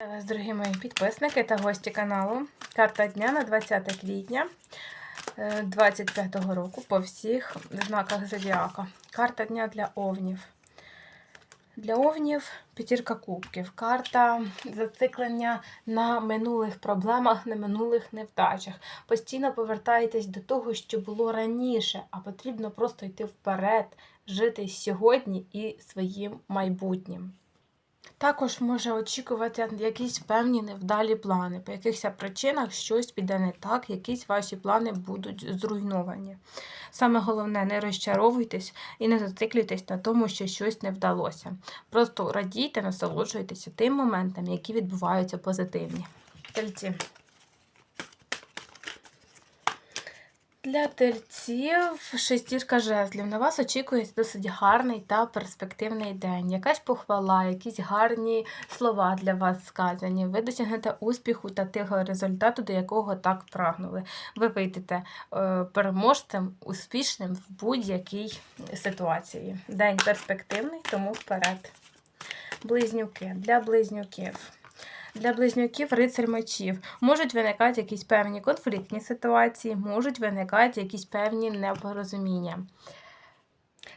Е, Дорогі мої підписники та гості каналу. Карта дня на 20 квітня 2025 року по всіх знаках зодіака. Карта дня для овнів. Для овнів п'ятірка кубків. Карта зациклення на минулих проблемах, на минулих невдачах. Постійно повертаєтесь до того, що було раніше, а потрібно просто йти вперед, жити сьогодні і своїм майбутнім. Також може очікувати якісь певні невдалі плани. По якихось причинах щось піде не так, якісь ваші плани будуть зруйновані. Саме головне, не розчаровуйтесь і не зациклюйтесь на тому, що щось не вдалося. Просто радійте, насолоджуйтеся тим моментом, які відбуваються позитивні. Тельці. Для тельців шестірка жезлів. На вас очікує досить гарний та перспективний день. Якась похвала, якісь гарні слова для вас сказані. Ви досягнете успіху та тихого результату, до якого так прагнули. Ви вийдете е, переможцем, успішним в будь-якій ситуації. День перспективний, тому вперед. Близнюки. Для близнюків. Для близнюків рицарь мечів можуть виникати якісь певні конфліктні ситуації, можуть виникати якісь певні непорозуміння.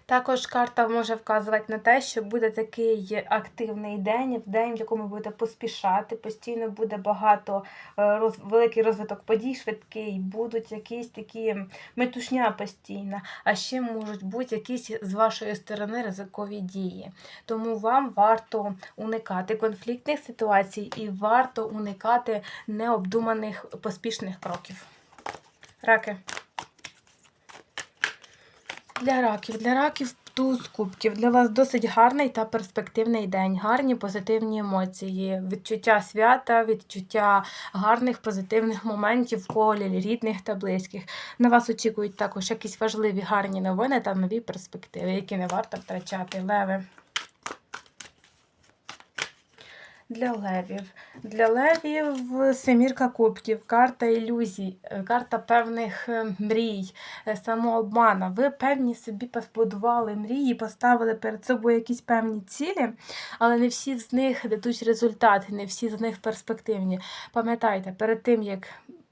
Також карта може вказувати на те, що буде такий активний день, в день, в якому будете поспішати, постійно буде багато е, роз, великий розвиток подій, швидкий, будуть якісь такі метушня постійна, а ще можуть бути якісь з вашої сторони ризикові дії. Тому вам варто уникати конфліктних ситуацій і варто уникати необдуманих поспішних кроків. Раки. Для раків. Для раків туз кубків. Для вас досить гарний та перспективний день. Гарні позитивні емоції, відчуття свята, відчуття гарних позитивних моментів в колі рідних та близьких. На вас очікують також якісь важливі гарні новини та нові перспективи, які не варто втрачати. Леви. Для левів. Для левів семірка кубків, карта ілюзій, е, карта певних е, мрій, е, самообмана. Ви певні собі побудували мрії, поставили перед собою якісь певні цілі, але не всі з них дадуть результати, не всі з них перспективні. Пам'ятайте, перед тим, як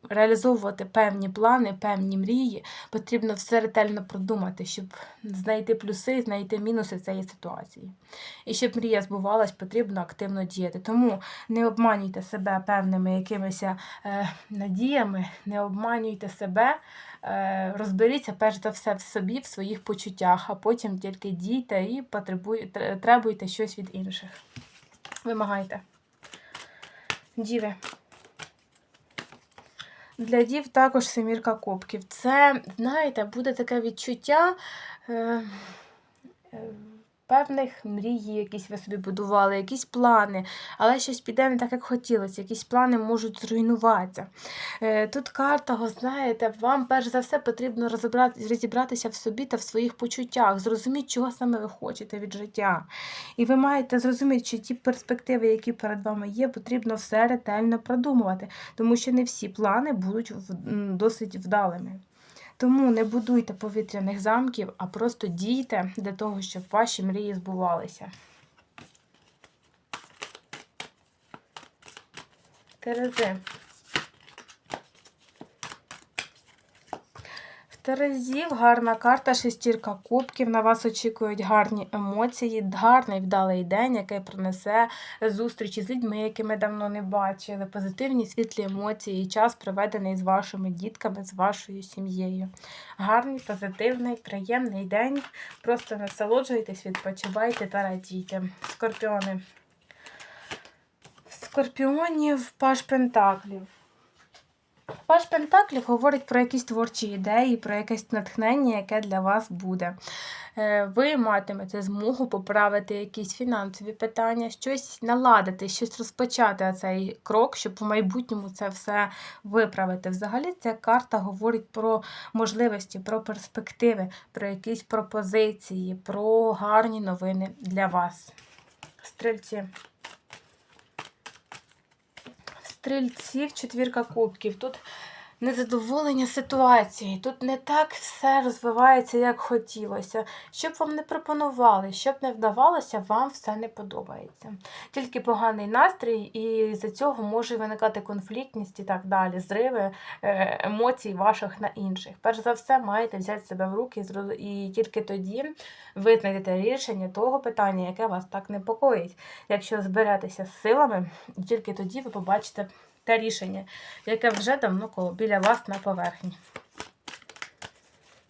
реалізовувати певні плани, певні мрії, потрібно все ретельно продумати, щоб знайти плюси, знайти мінуси цієї ситуації. І щоб мрія збувалась, потрібно активно діяти. Тому не обманюйте себе певними якимись е, надіями, не обманюйте себе, е, розберіться перш за все в собі, в своїх почуттях, а потім тільки дійте і потребуйте, требуйте щось від інших. Вимагайте. Діви. Для дів також семірка кубків. Це, знаєте, буде таке відчуття е, е, певних мрій, якісь ви собі будували, якісь плани, але щось піде не так, як хотілося, якісь плани можуть зруйнуватися. Е, тут карта, знаєте, вам перш за все потрібно розібратися в собі та в своїх почуттях, зрозуміти, чого саме ви хочете від життя. І ви маєте зрозуміти, що ті перспективи, які перед вами є, потрібно все ретельно продумувати, тому що не всі плани будуть досить вдалими. Тому не будуйте повітряних замків, а просто дійте для того, щоб ваші мрії збувалися. Терези. Терезів гарна карта, шестірка кубків. На вас очікують гарні емоції, гарний вдалий день, який принесе зустрічі з людьми, які ми давно не бачили, позитивні світлі емоції і час проведений з вашими дітками, з вашою сім'єю. Гарний, позитивний, приємний день. Просто насолоджуйтесь, відпочивайте та радійте. Скорпіони. Скорпіонів паш Пентаклів. Паш Пентаклів говорить про якісь творчі ідеї, про якесь натхнення, яке для вас буде. Е, Ви матимете змогу поправити якісь фінансові питання, щось наладити, щось розпочати цей крок, щоб в майбутньому це все виправити. Взагалі, ця карта говорить про можливості, про перспективи, про якісь пропозиції, про гарні новини для вас. Стрільці. Стрільців четвірка кубків. Тут незадоволення ситуацією. Тут не так все розвивається, як хотілося. Щоб вам не пропонували, щоб не вдавалося, вам все не подобається. Тільки поганий настрій, і з-за цього може виникати конфліктність і так далі, зриви е, емоцій ваших на інших. Перш за все, маєте взяти себе в руки і тільки тоді ви знайдете рішення того питання, яке вас так непокоїть. Якщо зберетеся з силами, тільки тоді ви побачите те рішення, яке вже давно біля вас на поверхні.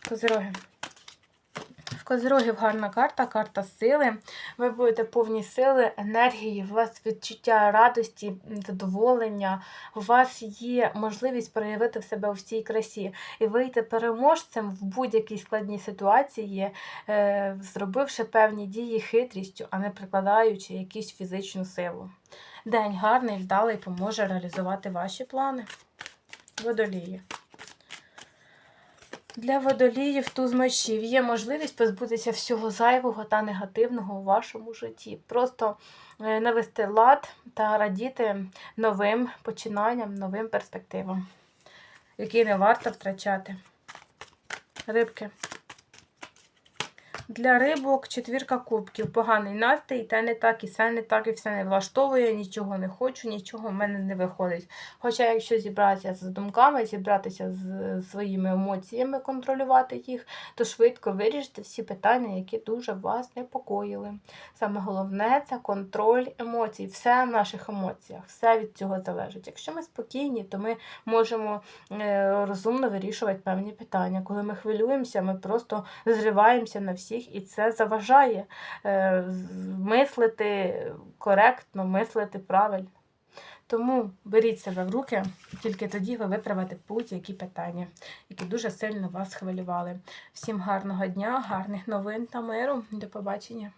Козироги. Козирогів гарна карта, карта сили. Ви будете повні сили, енергії, у вас відчуття радості, задоволення. У вас є можливість проявити в себе у всій красі і вийти переможцем в будь-якій складній ситуації, е, зробивши певні дії хитрістю, а не прикладаючи якусь фізичну силу. День гарний, вдалий, поможе реалізувати ваші плани. Водолії. Для водоліїв туз мечів є можливість позбутися всього зайвого та негативного у вашому житті. Просто е, навести лад та радіти новим починанням, новим перспективам, які не варто втрачати. Рибки. Для рибок четвірка кубків. Поганий настрій, те не так, і все не так, і все не влаштовує, нічого не хочу, нічого в мене не виходить. Хоча, якщо зібратися з думками, зібратися з своїми емоціями, контролювати їх, то швидко вирішите всі питання, які дуже вас непокоїли. Саме головне це контроль емоцій, все в наших емоціях, все від цього залежить. Якщо ми спокійні, то ми можемо е, розумно вирішувати певні питання. Коли ми хвилюємося, ми просто зриваємося на всіх, і це заважає е, мислити коректно, мислити правильно. Тому беріть себе в руки, тільки тоді ви виправите будь-які питання, які дуже сильно вас хвилювали. Всім гарного дня, гарних новин та миру. До побачення.